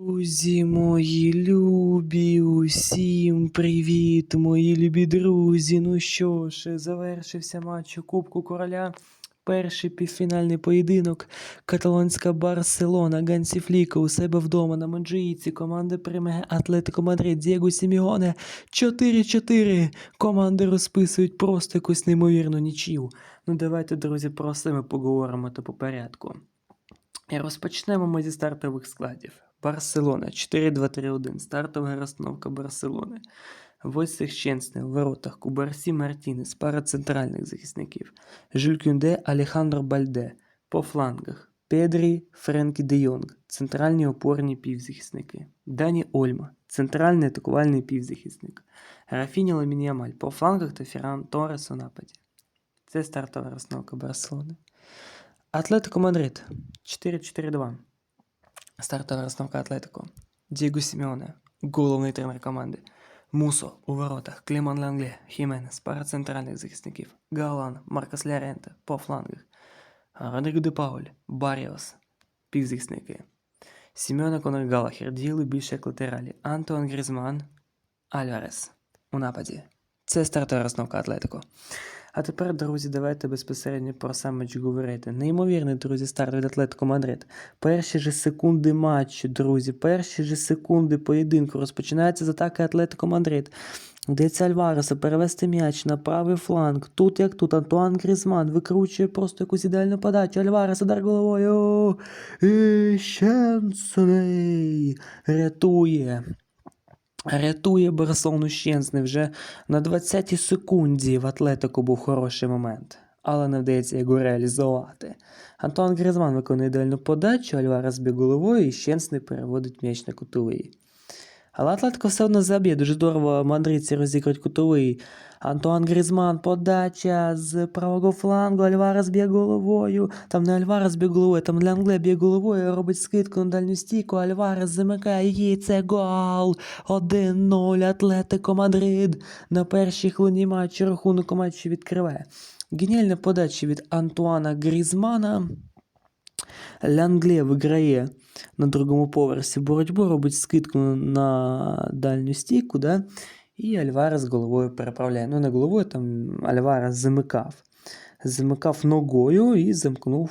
Друзі мої любі, усім привіт, мої любі друзі. Ну що ж, завершився матч у Кубку Короля. Перший півфінальний поєдинок. Каталонська Барселона, Гансі Фліка у себе вдома на Монджиїці. Команда приймає Атлетико Мадрид, Дієго Сімігоне. 4-4. Команди розписують просто якусь неймовірну нічию. Ну давайте, друзі, про все поговоримо то по порядку. Розпочнемо ми зі стартових складів. Барселона 4-2-3-1. Стартова розстановка Барселони. Войцех Щенсне в воротах. Кубарсі Мартінес, пара центральних захисників. Жюль Кюнде, Алехандро Бальде. По флангах. Педрі, Френкі де Йонг. Центральні опорні півзахисники. Дані Ольма. Центральний атакувальний півзахисник. Рафіні Ламінямаль. По флангах та Ферран Торрес у нападі. Це стартова розстановка Барселони. Атлетико Мадрид 4-4-2. Стартова розстановка Атлетико. Дієго Сімеоне, головний тренер команди. Мусо у воротах, Кліман Лангле, Хіменес, пара центральних захисників. Галан, Маркос Ляренте по флангах. Родриго де Пауль, Баріос, півзахисники. Сімеона Конор Галахер діяли більше як латералі. Антуан Грізман, Альварес у нападі. Це стартова розстановка Атлетико. А тепер, друзі, давайте безпосередньо про сам матч говорити. Неймовірний, друзі, старт від Атлетико Мадрид. Перші ж секунди матчу, друзі, перші ж секунди поєдинку розпочинається з атаки Атлетико Мадрид. Вдається Альвареса перевести м'яч на правий фланг. Тут як тут Антуан Грізман викручує просто якусь ідеальну подачу. Альварес удар головою. І Щенсний рятує. Рятує Барселону Щенсний вже на 20-й секунді в Атлетику був хороший момент, але не вдається його реалізувати. Антон Гризман виконує ідеальну подачу, Альварес біг головою і Щенсний переводить м'яч на кутовий. Але Атлетико все одно заб'є, дуже здорово мадридці розіграють кутовий. Антуан Грізман, подача з правого флангу, Альварес б'є головою. Там не Альварес б'є головою, там Лянгле б'є головою, робить скидку на дальню стійку, Альварес замикає її, це гол. 1-0 Атлетико Мадрид. На першій хвилині матчу рахунок матчі відкриває. Геніальна подача від Антуана Грізмана. Лянгле виграє на другому поверсі боротьбу, робить скидку на дальню стійку, да? і Альварес головою переправляє. Ну, не головою, там Альварес замикав. Замикав ногою і замкнув,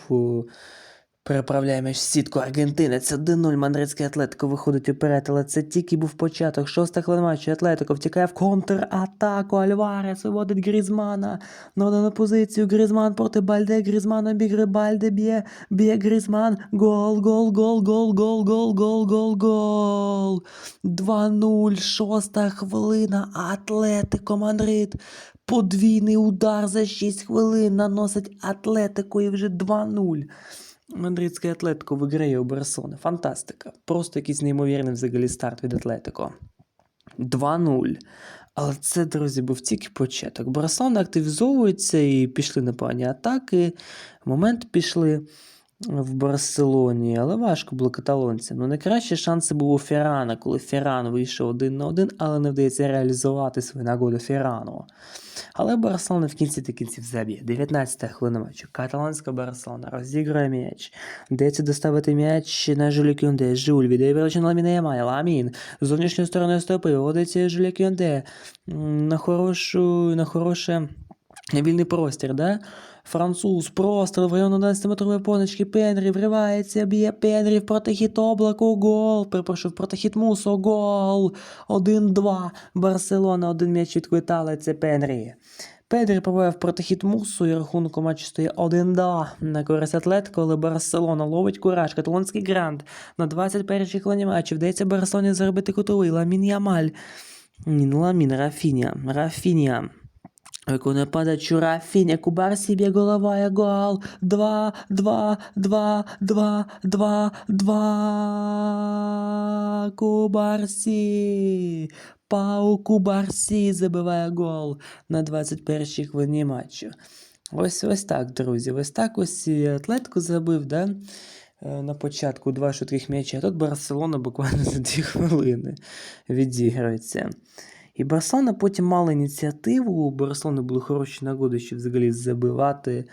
о, переправляє м'яч в сітку Аргентини. Це 1-0 мадридський Атлетико виходить уперед, але це тільки був початок. Шоста матчу Атлетико втікає в контратаку. Альварес виводить Грізмана на дану позицію. Грізман проти Бальде. Грізман обігрує Бальде, б'є, б'є Грізман. Гол, гол, гол, гол, гол, гол, гол, гол, гол. 2-0, шоста хвилина. Атлетико Мадрид. Подвійний удар за 6 хвилин наносить Атлетико і вже 2-0. Мадридський Атлетико виграє у Барселони. Фантастика. Просто якийсь неймовірний взагалі старт від Атлетико. 2-0. Але це, друзі, був тільки початок. Барселона активізовується і пішли непогані атаки. Момент пішли в Барселоні, але важко було каталонцям. Ну, найкращі шанси були у Феррана, коли Ферран вийшов один на один, але не вдається реалізувати свою нагоду Феррану. Але Барселона в кінці та кінців заб'є. 19-та хвилина матчу. Каталонська Барселона розігрує м'яч. Вдається доставити м'яч на Жюлі Кюнде. Жуль віддає передачу на Ламіна Ямая. Ламін з зовнішньої сторони стопи виводиться Жюлі Кюнде на хорошу, на хороше вільний простір, да? Француз, простріл в район 11-метрової поночки, Пенрі вривається, б'є Пенрі в протихід облаку, гол, перепрошую, в протихід Мусо, гол, 1-2, Барселона, один м'яч відквитали, це Пенрі. Педрі пробиває в протихід Мусу і рахунок у матчі стає 1-2 на користь Атлетико, але Барселона ловить кураж, каталонський грант. На 21-й хвилині матчу вдається Барселоні заробити кутовий, Ламін Ямаль. Ні, не Ламін, Рафіня, Рафіня. Виконує подачу Рафіня, Кубарсі б'є головою, гол, 2, 2, 2, 2, 2, 2, Кубарсі, Пау Кубарсі забиває гол на 21-й хвилині матчу. Ось ось так, друзі, ось так ось і Атлетико забив, да? е, На початку два швидких м'яча, а тут Барселона буквально за 2 хвилини відіграється. І Барселона потім мала ініціативу, у Барселони були хороші нагоди, щоб взагалі забивати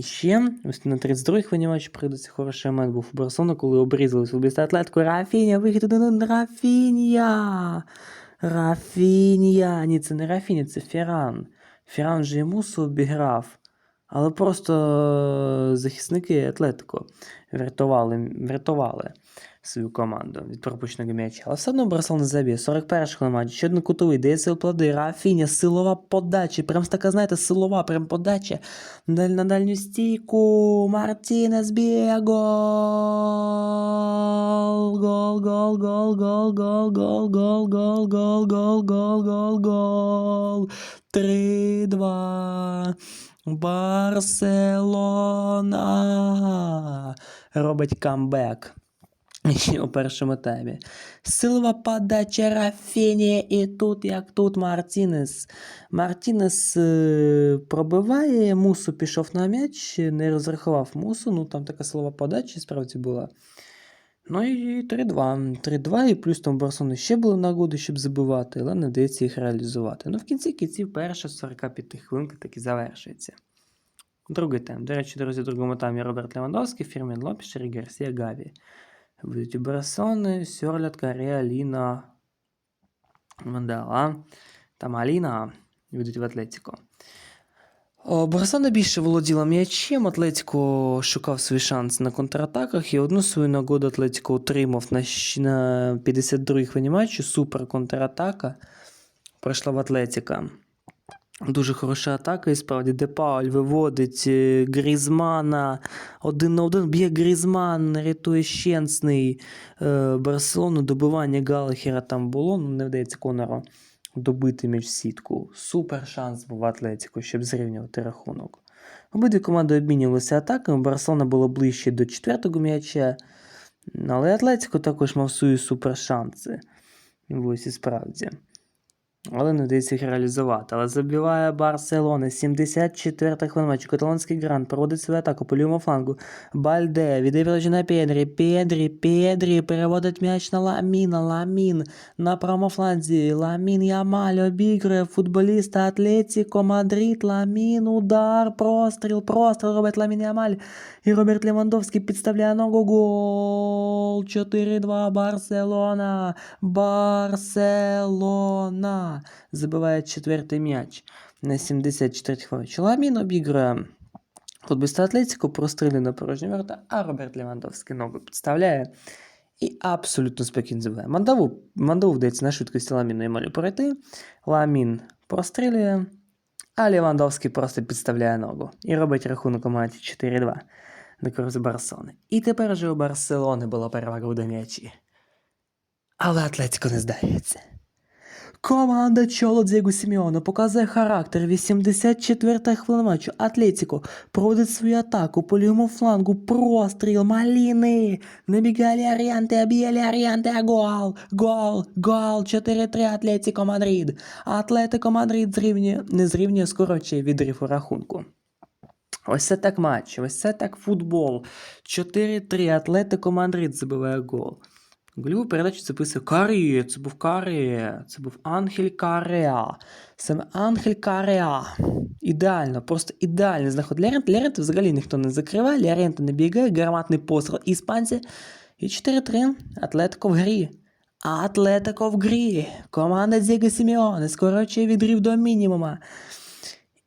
ще ось на 32-й хвилині матчу прийдеться хороший момент був у Барселони, коли обрізали футболіста Атлетико. Рафіня, вихід один Рафіня! Рафіня! Ні, це не Рафіня, це Ферран. Ферран же йому обіграв. Але просто е, захисники Атлетико врятували, врятували свою команду від пропущеного м'яча. Але все одно Барселона заб'є. 41 хвилина матчу, ще один кутовий, дається плоди, Рафіня, силова подача. Прям така, знаєте, силова прям подача. На дальню стійку. Мартінес б'є гол. Гол, гол, гол, гол, гол, гол, гол, гол, гол, гол, гол, гол, гол. 3-2. Барселона робить камбек. У першому таймі. Силова подача Рафіні, і тут, як тут, Мартінес. Мартінес е, пробиває, Мусу пішов на м'яч, не розрахував Мусу, ну там така силова подача справді була. Ну і 3-2. 3-2, і плюс там у Барселони ще були нагоди, щоб забивати, але не вдається їх реалізувати. Ну, в кінці кінців перша 45 хвилинка таки завершується. Другий тайм. До речі, друзі, в другому таймі Роберт Левандовський, Фірмін Лопішер і Гарсія Гаві. Будуть у Барселони, Сьорлят, Карія, Ліна, Мандала та Маліна ведуть в Атлетіко. О, Барселона більше володіла м'ячем, Атлетіко шукав свій шанс на контратаках, і одну свою нагоду Атлетіко отримав на, 52-й хвилині матчу. Супер контратака пройшла в Атлетіка. Дуже хороша атака, і справді Депауль виводить е, Грізмана один на один, б'є Грізман, рятує щенсний е, Барселону, добивання Галахера там було, ну не вдається Конору добити в сітку. Супер шанс був в Атлетику, щоб зрівнювати рахунок. Обидві команди обмінювалися атаками, Барселона була ближче до четвертого м'яча, але Атлетіко також мав свої супер шанси. Ось і справді. Але не вдається їх реалізувати. Але забиває Барселона. 74-та хвилина. Каталонський грант проводить свою атаку по лівому флангу. Бальде віддає передачу на Педрі. Педрі, Педрі переводить м'яч на Ламіна. Ламін на правому фланзі. Ламін Ямаль обігрує футболіста Атлетіко Мадрид. Ламін, удар, простріл, простріл робить Ламін Ямаль. І Роберт Левандовський підставляє ногу. Гол. 4-2 Барселона. Барселона. Забиває четвертий м'яч на 74 хвилин. Ламін обігрує футболіста Атлетико, прострілює на порожні ворота, а Роберт Левандовський ногу підставляє і абсолютно спокійно забиває. Мандаву, Мандаву вдається на швидкості Ламіну і Малю пройти. Ламін прострілює, а Левандовський просто підставляє ногу і робить рахунок команді 4-2 на користь Барселони. І тепер вже у Барселони була перевага у м'ячі. Але Атлетико не здається. Команда Чоло Дієго Сімеона показує характер. 84 хвилина матчу. Атлетико проводить свою атаку по лівому флангу. Простріл Маліни. Набігали Аріанте, об'єли Аріанте. Гол, гол, гол. 4-3 Атлетико Мадрид. Атлетико Мадрид зрівнює, не зрівнює, скорочує відрив у рахунку. Ось це так матч, ось це так футбол. 4-3 Атлетико Мадрид забиває гол. Гольову передачу записує Карі, це був Карі, це був Анхель Кареа. Саме Анхель Кареа. Ідеально, просто ідеальний знаход Лярент. Лярент взагалі ніхто не закриває, Лярент не бігає, гарматний постріл іспанці. І 4-3. Атлетико в грі. Атлетико в грі. Команда Дієго Сімеоне скорочує відрив до мінімума.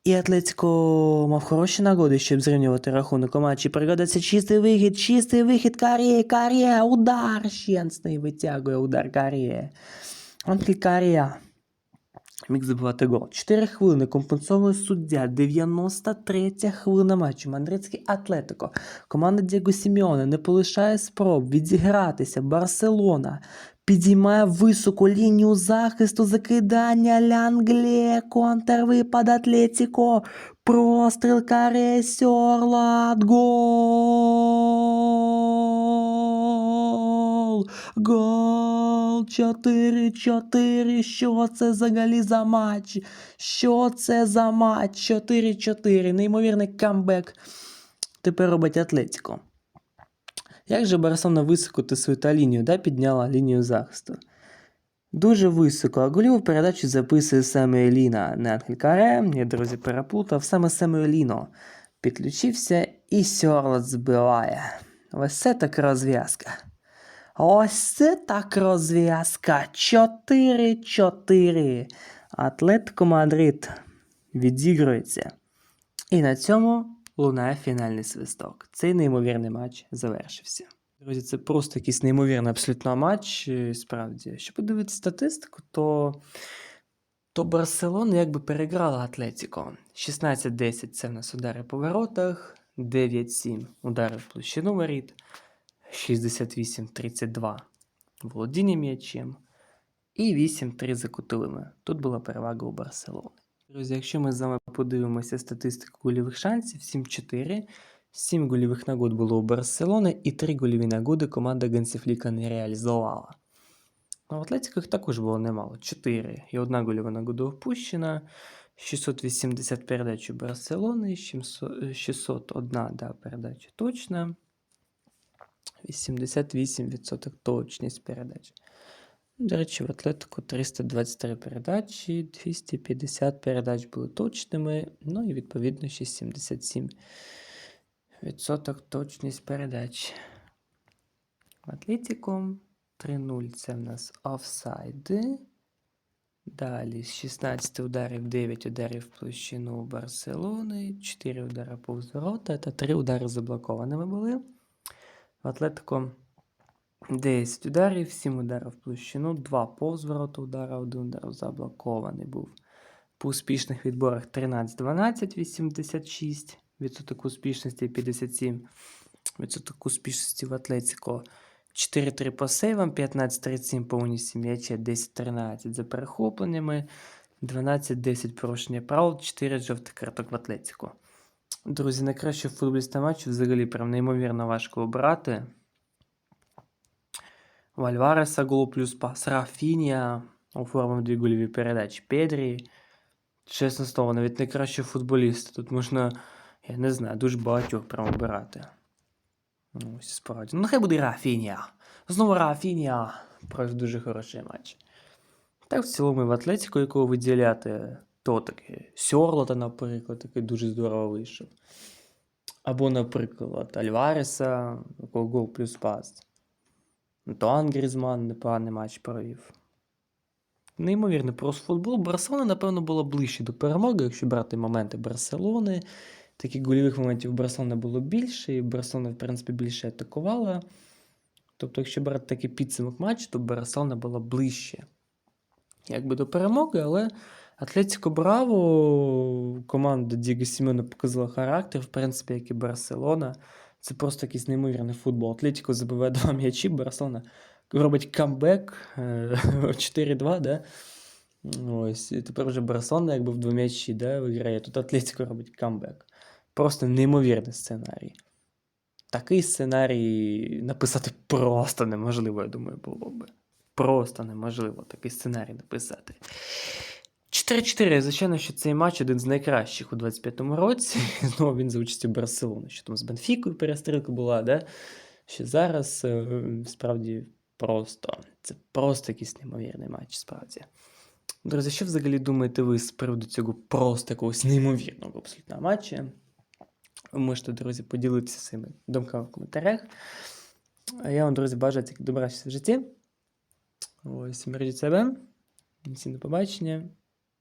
І Атлетико мав хороші нагоди, щоб зрівнювати рахунок у матчі. Пригодиться чистий вихід, чистий вихід Каріє, Каріє, удар щенсний витягує удар Каріє. Анхель Карія міг забивати гол. 4 хвилини компенсовує суддя. 93 хвилина матчу. Мадридський Атлетико. Команда Дієго Сімеоне не полишає спроб відігратися. Барселона підіймає високу лінію захисту, закидання Лянгле, контрвипад Атлетико, простріл Каре Сьорлат, гол, гол, 4-4, що це взагалі за матч, що це за матч, 4-4, неймовірний камбек, тепер робить Атлетико. Як же Барселона високо ти свою та лінію, да, підняла лінію захисту? Дуже високо, а голіву передачу записує саме Еліна. Не Анхель Каре, я, друзі, переплутав, саме саме Еліно. Підключився і Сьорлот збиває. Ось це так розв'язка. Ось це так розв'язка. 4-4. Атлетико Мадрид відігрується. І на цьому лунає фінальний свисток. Цей неймовірний матч завершився. Друзі, це просто якийсь неймовірний абсолютно матч. Справді, якщо подивитися статистику, то, то Барселона якби переграла Атлетіко. 16-10 це в нас удари по воротах, 9-7 удари в площину воріт, 68-32 володіння м'ячем і 8-3 за кутовими. Тут була перевага у Барселони. Друзі, якщо ми з вами подивимося статистику гольових шансів, 7-4, 7 гольових нагод було у Барселони і 3 гольові нагоди команда Генсіфліка не реалізувала. Ну, в Атлетико їх також було немало. 4 і одна гольова нагода опущена. 680 передач у Барселони, 601 да, передача точна. 88% точність передач. До речі, в Атлетику 323 передачі, 250 передач були точними, ну і відповідно ще 77% точність передач. В Атлетику 3-0 це в нас офсайди. Далі з 16 ударів 9 ударів в площину у Барселони, 4 удари повз ворота та 3 удари заблокованими були. В Атлетико 10 ударів, 7 ударів площину, 2 повз ворота удара, 1 удар заблокований був. По успішних відборах 13-12, 86, відсоток успішності 57, відсоток успішності в Атлетико 4-3 по сейвам, 15-37 по унісі м'яча, 10-13 за перехопленнями, 12-10 порушення правил, 4 жовтих карток в Атлетико. Друзі, найкращого футболіста матчу взагалі прям неймовірно важко обрати. У Альвареса гол плюс пас. Рафінія оформив дві гольові передачі. Педрі. Чесно слово, навіть найкращий футболіст. Тут можна, я не знаю, дуже багатьох прям обирати. Ну, ось справді. Ну, хай буде Рафінія. Знову Рафінія. Просто дуже хороший матч. Так, в цілому в Атлетику, якого виділяти, то таки Сьорлота, наприклад, такий дуже здорово вийшов. Або, наприклад, Альвареса, якого гол плюс пас. Антуан Грізман непоганий матч провів. Неймовірний просто футбол. Барселона, напевно, була ближче до перемоги, якщо брати моменти Барселони. Таких гольових моментів у Барселони було більше, і Барселона, в принципі, більше атакувала. Тобто, якщо брати такий підсумок матчу, то Барселона була ближче якби до перемоги, але Атлетико Браво, команда Діго Сімена показала характер, в принципі, як і Барселона. Це просто якийсь неймовірний футбол. Атлетико забиває два м'ячі, Барселона робить камбек е, 4-2, да? Ось, і тепер вже Барселона якби в два м'ячі да, виграє. Тут Атлетико робить камбек. Просто неймовірний сценарій. Такий сценарій написати просто неможливо, я думаю, було би. Просто неможливо такий сценарій написати. 4-4. Звичайно, що цей матч один з найкращих у 25-му році. Знову він за участю Барселони, що там з Бенфікою перестрілка була, да? що зараз е, справді просто. Це просто якийсь неймовірний матч, справді. Друзі, що взагалі думаєте ви з приводу цього просто якогось неймовірного абсолютно матча? Ви можете, друзі, поділитися своїми думками в коментарях. А я вам, друзі, бажаю тільки добра в житті. Ось, бережіть себе. Всім до побачення.